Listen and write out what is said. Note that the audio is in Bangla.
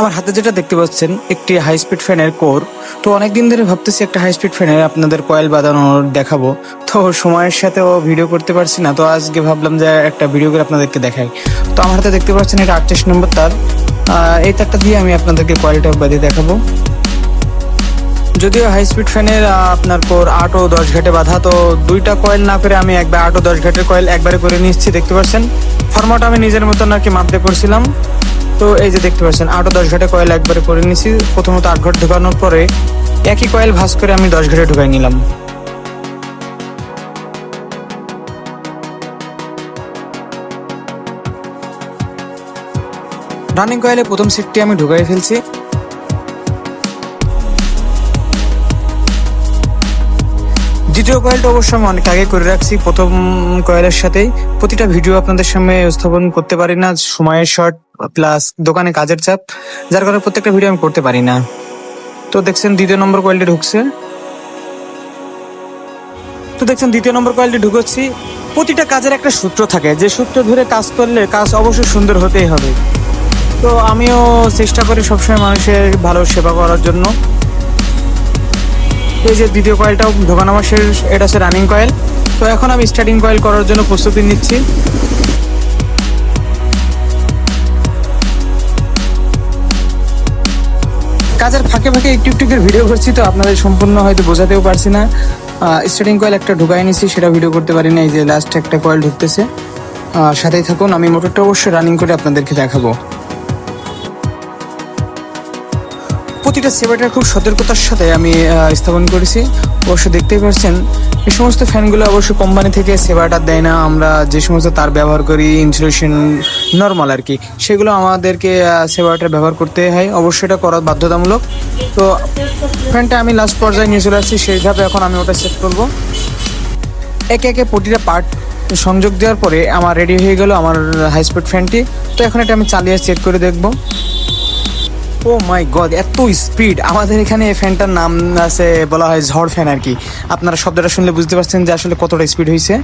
আমার হাতে যেটা দেখতে পাচ্ছেন, একটি হাই স্পিড ফ্যানের কোর তো অনেকদিন ধরে ভাবতেছি একটা হাই স্পিড ফ্যানে আপনাদের কয়েল বাঁধানোর দেখাবো। তো সময়ের সাথেও ভিডিও করতে পারছি না, তো আজকে ভাবলাম যে একটা ভিডিও করে আপনাদেরকে দেখাই। তো আমার হাতে দেখতে পাচ্ছেন এটা আটত্রিশ নম্বর তার। এই তারটা দিয়ে আমি আপনাদেরকে কয়েলটা বাঁধে দেখাবো। যদিও হাই স্পিড ফ্যানের আপনার কোর আট ও দশ ঘাটে বাঁধা, তো দুইটা কয়েল না করে আমি একবার আট ও দশ ঘাটের কয়েল একবারে করে নিচ্ছি, দেখতে পাচ্ছেন? ফরম্যাট আমি নিজের মতন আর কি মাপতে পড়ছিলাম তো এই যে দেখতে পাচ্ছেন আটও দশ ঘাটে কয়েল একবারে করে নিয়েছি প্রথমত আট ঘাট ঢুকানোর পরে একই কয়েল ভাস করে আমি দশ ঘাটে ঢুকাই নিলাম। রানিং কয়েলে প্রথম সেটটি আমি ঢুকাই ফেলছি। দ্বিতীয় কয়েলটা অবশ্য আমি অনেক আগে করে রাখছি। প্রথম কয়েলের সাথেই প্রতিটা ভিডিও আপনাদের সামনে স্থাপন করতে পারি না, সময়ের শর্ট প্লাস দোকানে কাজের চাপ, যার কারণে প্রত্যেকটা ভিডিও আমি করতে পারি না। তো দেখছেন দ্বিতীয় নম্বর কয়েলটি ঢুকছে। তো দেখছেন দ্বিতীয় নম্বর কয়েলটি ঢুকোচ্ছি প্রতিটা কাজের একটা সূত্র থাকে, যে সূত্র ধরে কাজ করলে কাজ অবশ্যই সুন্দর হতেই হবে। তো আমিও চেষ্টা করি সবসময় মানুষের ভালো সেবা করার জন্য। এই যে দ্বিতীয় কয়েলটাও ঢোকানো আমার শেষ, এটা হচ্ছে রানিং কয়েল তো এখন আমি স্টার্টিং কয়েল করার জন্য প্রস্তুতি নিচ্ছি। কাজের ফাঁকে ফাঁকে একটু একটু করে ভিডিও করছি, তো আপনাদের সম্পূর্ণ হয়তো বোঝাতেও পারছি না। স্টার্টিং কয়েল একটা ঢুকাই নিছি, সেটা ভিডিও করতে পারি না, এই যে লাস্ট একটা কয়েল ঢুকতেছে। সাথেই থাকুন, আমি মোটরটা অবশ্যই রানিং করে আপনাদেরকে দেখাবো। প্রতিটা সেবাটার খুব সতর্কতার সাথে আমি স্থাপন করেছি। অবশ্য দেখতেই পাচ্ছেন এই সমস্ত ফ্যানগুলো অবশ্য কোম্পানি থেকে সেবাটা দেয় না। আমরা যে সমস্ত তার ব্যবহার করি, ইনসুলেশন নর্মাল আর কি, সেগুলো আমাদেরকে সেবাটা ব্যবহার করতে হয়। অবশ্যই এটা করা বাধ্যতামূলক। তো ফ্যানটা আমি লাস্ট পর্যায়ে নিয়ে চলে আসছি সেইভাবে এখন আমি ওটা সেট করব। একে একে প্রতিটা পার্ট সংযোগ দেওয়ার পরে আমার রেডি হয়ে গেল আমার হাই স্পিড ফ্যানটি। তো এখন এটা আমি চালিয়ে চেক করে দেখব। ও মাই গড এত স্পিড আমাদের এখানে এই ফ্যানটার নাম আছে, বলা হয় ঝড় ফ্যান আর কি। আপনারা শব্দটা শুনলে বুঝতে পারছেন যে আসলে কতটা স্পিড হয়েছে